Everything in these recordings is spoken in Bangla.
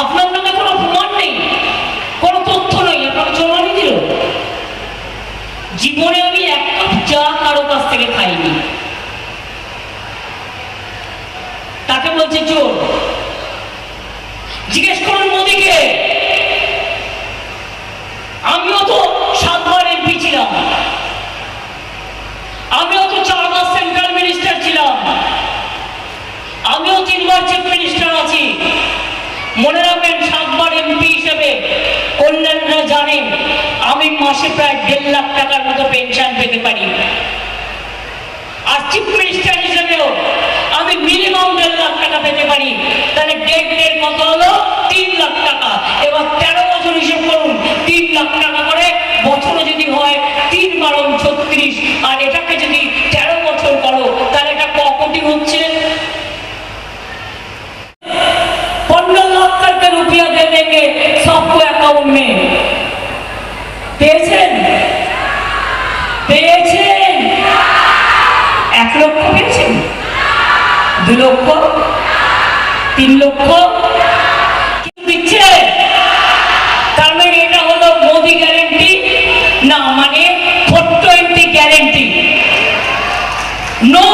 আপনার কোনো নেই, কোনো তথ্য নেই জীবনে আমি এক কারও কাছ থেকে খাইনি। তাকে বলছে জিজ্ঞেস করুন মোদিকে আমিও তো সাতবার এমপি ছিলাম আমিও তো চারবার সেন্ট্রাল মিনিস্টার ছিলাম আমিও তিনবার চিফ মিনিস্টার আছি মনে রাখবেন সাতবার এমপি হিসেবে কল্যাণরা জানেন, আমি মাসে প্রায় দেড় লাখ টাকার মতো পেনশন পেতে পারি। আর চিফ মিনিস্টার হিসেবেও আমি মিনিমাম দেড় লাখ টাকা পেতে পারি। তাহলে ডেট ডেট কত হলো? তিন লাখ টাকা। এবার তেরো বছর হিসেব করুন, তিন লাখ টাকা করে বছরে যদি হয় তিন বারণ ছত্রিশ, আর এটাকে যদি তেরো বছর করো, তাহলে এটা ক হচ্ছে? জন্যে পেয়েছেন? পেয়েছেন? এক লক্ষ পেয়েছেন? দু লক্ষ? তিন লক্ষ? দিচ্ছে? তার মানে এটা হলো মোদি গ্যারেন্টি না মানে four twenty guarantee no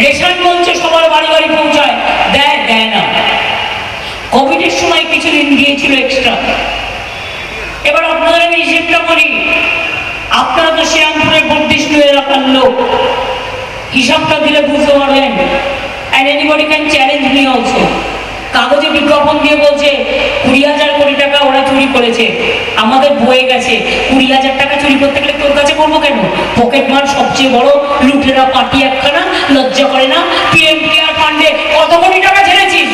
ration বলছে সবার বাড়ি বাড়ি পৌঁছায়। দেয় দেয় না। কোভিডের সময় কিছুদিন দিয়েছিল এক্সট্রা এবার আপনাদের আমি হিসেবটা করি, আপনারা তো শ্যামপুরের বর্দিষ্ট এলাকার লোক। হিসাবটা দিলে বুঝতে পারবেন। And anybody can challenge me also কাগজে বিজ্ঞাপন দিয়ে বলছে, কুড়ি হাজার কোটি টাকা ওরা চুরি করেছে। আমাদের বয়ে গেছে। কুড়ি হাজার টাকা চুরি করতে গেলে তোর কাছে করব কেন? পকেট সবচেয়ে বড় লুটেরা পার্টি একখানা, লজ্জা করে না? পিএম কেয়ার ফান্ডে কত কোটি টাকা ছেড়েছিস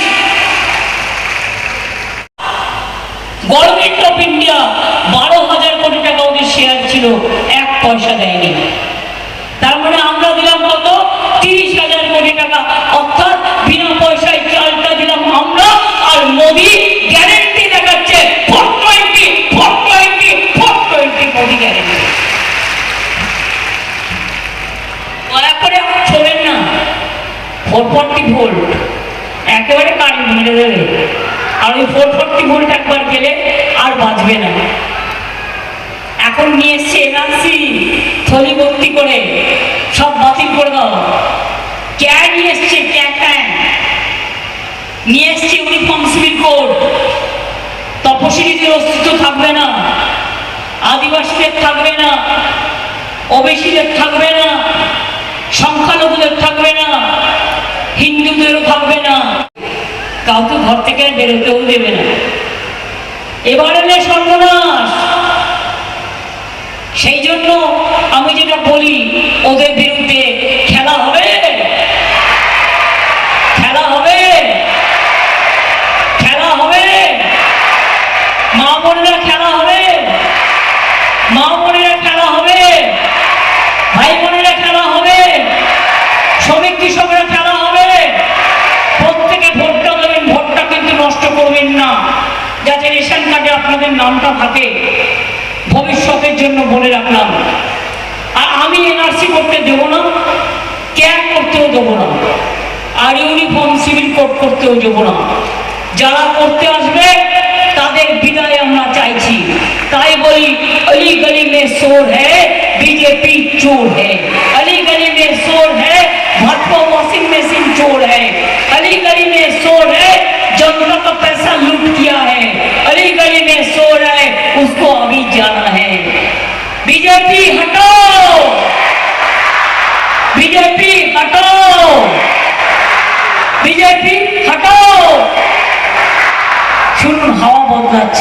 গভর্নমেন্ট অফ ইন্ডিয়া বারো হাজার কোটি টাকা ওদের শেয়ার ছিল, এক পয়সা দেয়নি। তার মানে আমরা দিলাম কত? তিরিশ হাজার কোটি টাকা। অর্থাৎ বিনা পয়সায় চালটা দিলাম আমরা আর মোদি গ্যারেন্টি দেখাচ্ছে four twenty four twenty four twenty Modi guarantee দয়া করে আমার ছোড়েন না ফোর ভোল্ট একেবারে কারেন্ট মেরে দেবে। আর ওই ফোর ফোরটি ভোল্ট একবার গেলে আর বাঁচবে না। এখন নিয়ে এসছে এনআরসি, থলি করে, সব বাতিল করে দাও। ক্যা নিয়ে এসছে, ক্যা ক্যান নিয়ে এসছে ইউনিফর্ম সিভিল কোড তপশিলীদের অস্তিত্ব থাকবে না। আদিবাসীদের থাকবে না। ওবিসিদের থাকবে না। সংখ্যালঘুদের থাকবে না। হিন্দুদেরও থাকবে না। কাউকে ঘর থেকে বেরোতেও দেবে না। এবারে এলে সর্বনাশ। সেই জন্য আমি যেটা বলি, ওদের বিরুদ্ধে খেলা হবে খেলা হবে খেলা হবে মা বোনেরা খেলা হবে মা বোনেরা খেলা হবে ভাই বোনেরা খেলা হবে শ্রমিক কৃষকরা খেলা হবে প্রত্যেকে ভোটটা দেবেন ভোটটা কিন্তু নষ্ট করবেন না যাতে রেশন কার্ডে আপনাদের নামটা থাকে, ভবিষ্যতের জন্য বলে রাখলাম। আর আমি এনআরসি করতে দেব না ক্যাব করতেও দেবো না, আর ইউনিফর্ম সিভিল কোড করতেও দেবো না। যারা করতে আসবে, তাদের বিদায় আমরা চাইছি। তাই বলি অলি গলি মে সোর হ্যাঁ বিজেপি চোর হ্যাঁ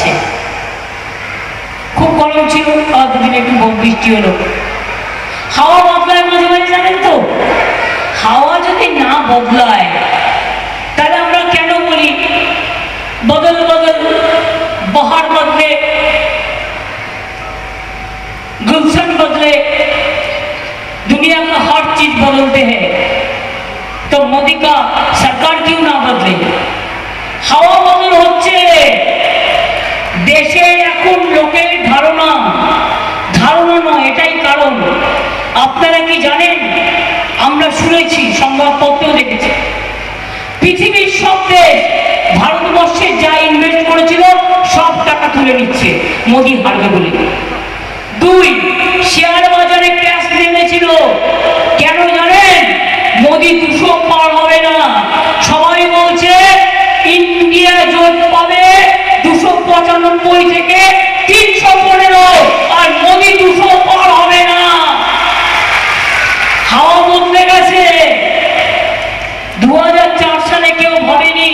বদলাচ্ছে খুব গরম ছিল আর দুদিন একটু বৃষ্টি হলো হাওয়া বদলায় মাঝে মাঝে জানেন তো হাওয়া যদি না বদলায় তাহলে আমরা কেন বলি বদল বদল बहार बदले गुलशन बदले दुनिया का हर चीज बदलते हैं तो मोदी का सरकार क्यों ना बदले হাওয়া বদল হচ্ছে দেশে এখন লোকের ধারণা। ধারণা নয় এটাই কারণ। আপনারা কি জানেন? আমরা শুনেছি, সংবাদপত্র দেখেছি। পৃথিবীর সব দেশ ভারতবর্ষে যা ইনভেস্ট করেছিল, সব টাকা তুলে নিচ্ছে, মোদি হারবে বলে। দুই, শেয়ার বাজারে ক্র্যাশ নেমেছিল। কেন জানেন? মোদি দুশো পার হবে না। সবাই বলছে পঁচানব্বই থেকে তিনশো পনেরো, আর মোদি দুশো পার হবে না। হাওয়া বদলে গেছে। দু সালে কেউ ভাবেনি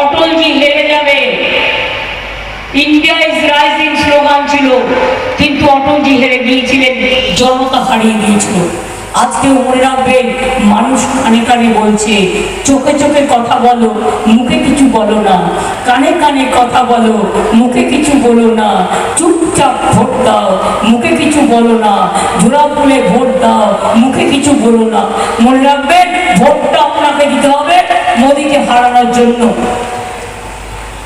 অটলজি হেরে যাবে। ইন্ডিয়া ইজ রাইজিং স্লোগান ছিল, কিন্তু অটলজি হেরে গিয়েছিলেন, জনতা হারিয়ে দিয়েছিল। আজকে মনে রাখবেন, মানুষ কানে বলছে, চোখে চোখে কথা বলো, মুখে কিছু বলো না। কানে কানে কথা বলো, মুখে কিছু বলো না। চুপচাপ ভোট দাও, মুখে কিছু বলো না। ঝোড়া ফুলে ভোট দাও, মুখে কিছু বলো না। মনে রাখবেন, ভোটটা আপনাকে দিতে হবে মোদীকে হারানোর জন্য।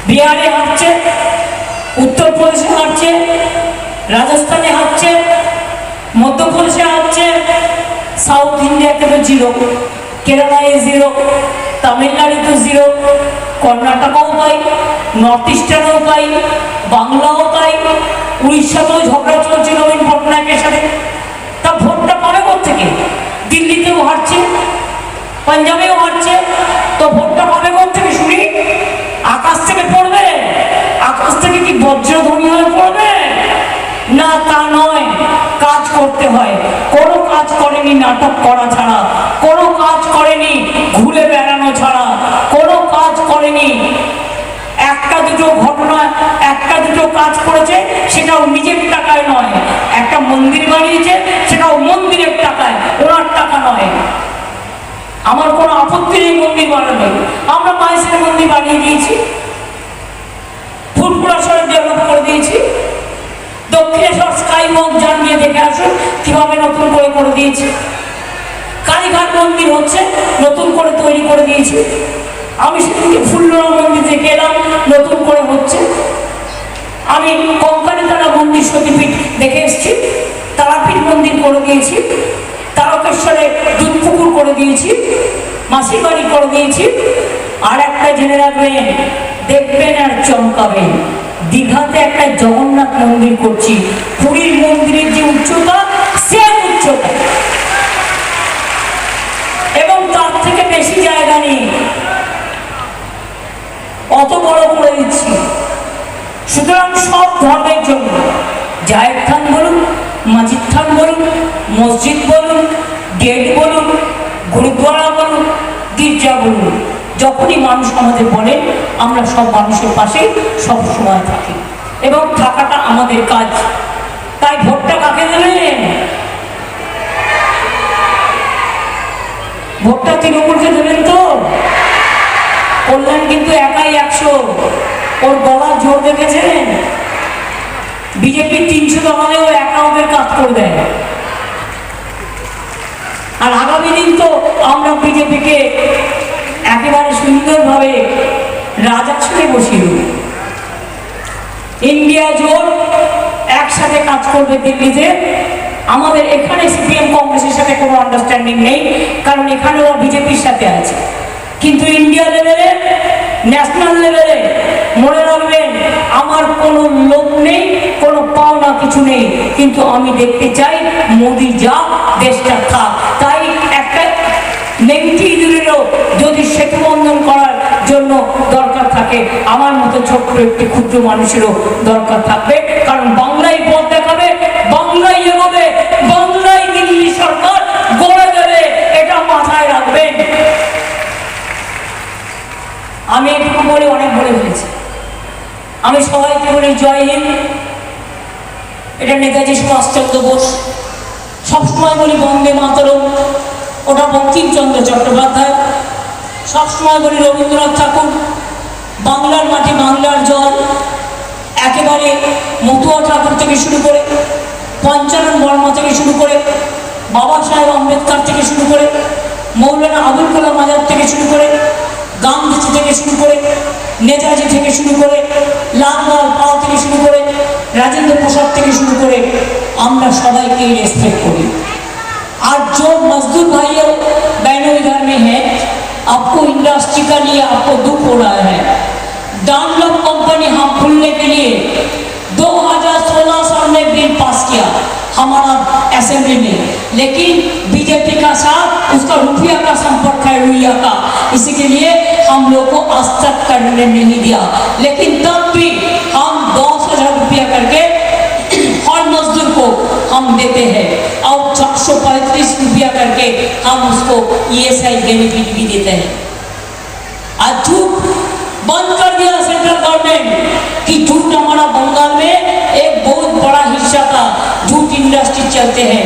বিহারে হারছে, উত্তরপ্রদেশে হারছে, রাজস্থানে হারছে, মধ্যপ্রদেশে হারছে সাউথ ইন্ডিয়াতে তো জিরো, কেরালায় জিরো, তামিলনাড়ুতে জিরো, কর্ণাটকাও পাই নর্থ ইস্টার্নও পাই বাংলাও পাই উড়িষ্যাতেও ঝগড়া চলছে নবীন পটনায়কের সাথে। তা ভোটটা পাবে থেকে দিল্লিতেও হারছে, পাঞ্জাবেও হারছে, তো ভোটটা পাবে থেকে শুনি? আকাশ থেকে পড়বে? আকাশ থেকে কি বজ্রধ্বনি হয়ে পড়বে? কাজ করতে হয়। কোনো কাজ করেনি নাটক করা ছাড়া। কোনো কাজ করেনি ঘুরে বেড়ানো ছাড়া। কোনো কাজ করেনি একটা দুটো ঘটনা, একটা দুটো কাজ করেছে, সেটাও নিজের টাকায় নয়। একটা মন্দির বানিয়েছে, সেটাও মন্দিরের টাকায়, ওনার টাকা নয়। আমার কোনো আপত্তি নেই মন্দির বানানো আমরা মায়ের মন্দির বানিয়ে দিয়েছি। ফুলপুরা শহরে ডেভেলপ করে দিয়েছি। দক্ষিণেশ্বর স্কাই মক জানিয়ে দেখে আসুন, কীভাবে নতুন করে করে দিয়েছি। কালীঘাট মন্দির হচ্ছে, নতুন করে তৈরি করে দিয়েছি। আমি সেদিনকে ফুল্লরা মন্দির দেখে এলাম, নতুন করে হচ্ছে। আমি কঙ্কালীতলা মন্দির সতীপীঠ দেখে এসেছি, তারাপীঠ মন্দির করে দিয়েছি, তারকেশ্বরে দুধ করে দিয়েছি, মাসির করে দিয়েছি, আর একটা জেনে রাখবেন, দেখবেন আর চমকাবেন। দীঘাতে একটা জগন্নাথ মন্দির করছি। পুরীর মন্দিরের যে উচ্চতা সে উচ্চতা। এবং তার থেকে বেশি জায়গা নেই। অত বড় করে দিচ্ছি। সুতরাং সব ধর্মের জন্য। জায়ের থান বলুন, মাজিদ থান বলুন, মসজিদ বলুন গেট বলুন গুরুদ্বারা বলুন গির্জা বলুন যখনই মানুষ আমাদের বলে, আমরা সব মানুষের পাশে সব সময় থাকি। এবং থাকাটা আমাদের কাজ। তাই ভোটটা কাকে দেবেন ভোটটা তৃণমূলকে দেবেন তো? কল্যাণ কিন্তু একাই একশো। ওর গলার জোর দেখেছেন? বিজেপির তিনশো দমালেও একা ওদের কাজ করে দেয়। আর আগামী দিন তো আমরা বিজেপিকে একেবারে সুন্দরভাবে রাজাসনে দেব ইন্ডিয়া জোট একসাথে কাজ করবে দিল্লিতে। আমাদের এখানে সিপিএম কংগ্রেসের সাথে কোনো আন্ডারস্ট্যান্ডিং নেই, কারণ এখানে ওরা বিজেপির সাথে আছে। কিন্তু ইন্ডিয়া লেভেলে ন্যাশনাল লেভেলে, মনে রাখবেন, আমার কোনো লোক নেই, কোনো পাওনা কিছু নেই। কিন্তু আমি দেখতে চাই, মোদি যা, দেশটা থাক। তাই একটা ইঁদুরেরও যদি জন্য দরকার থাকে। আমার মতো ছোট্ট একটি ক্ষুদ্র মানুষেরও দরকার থাকবে। কারণ বাংলায় পথ দেখাবে, বাংলায় এগোবে, বাংলায় দিল্লি সরকার গড়ে দেবে, এটা মাথায় রাখবেন। আমি এটুকু বলে অনেক বলে ফেলেছি। আমি সবাইকে বলি, জয় হিন্দ। এটা নেতাজি সুভাষচন্দ্র বোস। সবসময় বলি, বন্দে মাতরম। ওটা বঙ্কিমচন্দ্র চট্টোপাধ্যায়। সবসময় বলি রবীন্দ্রনাথ ঠাকুর বাংলার মাটি বাংলার জল একেবারে মতুয়া ঠাকুর থেকে শুরু করে পঞ্চানন বর্মা থেকে শুরু করে বাবা সাহেব আম্বেদকর থেকে শুরু করে মৌলানা আবুল কালাম আজাদ থেকে শুরু করে গান্ধীজি থেকে শুরু করে নেতাজি থেকে শুরু করে লাল লাল পাল থেকে শুরু করে রাজেন্দ্র প্রসাদ থেকে শুরু করে আমরা সবাইকেই রেসপেক্ট করি आज जो मजदूर भाइयों बहनों इधर में है आपको इंडस्ट्री का लिए आपको दुख हो रहा है। डानलॉप कंपनी हम खुलने के लिए 2016 साल में बिल पास किया हमारा असेंबली में लेकिन बीजेपी का साथ उसका रुपया का संपर्क है रुपया का। इसी के लिए हम लोग को आज तक करने नहीं दिया। लेकिन तब भी हम दस हज़ार रुपया करके हर मजदूर को हम देते हैं। और चार सौ पैंतीस करके हम उसको ई एस आई बेनिफिट भी देते हैं। आज झूठ बंद कर दिया सेंट्रल गवर्नमेंट कि झूठ हमारा बंगाल में एक बहुत बड़ा हिस्सा था झूठ इंडस्ट्री चलते हैं।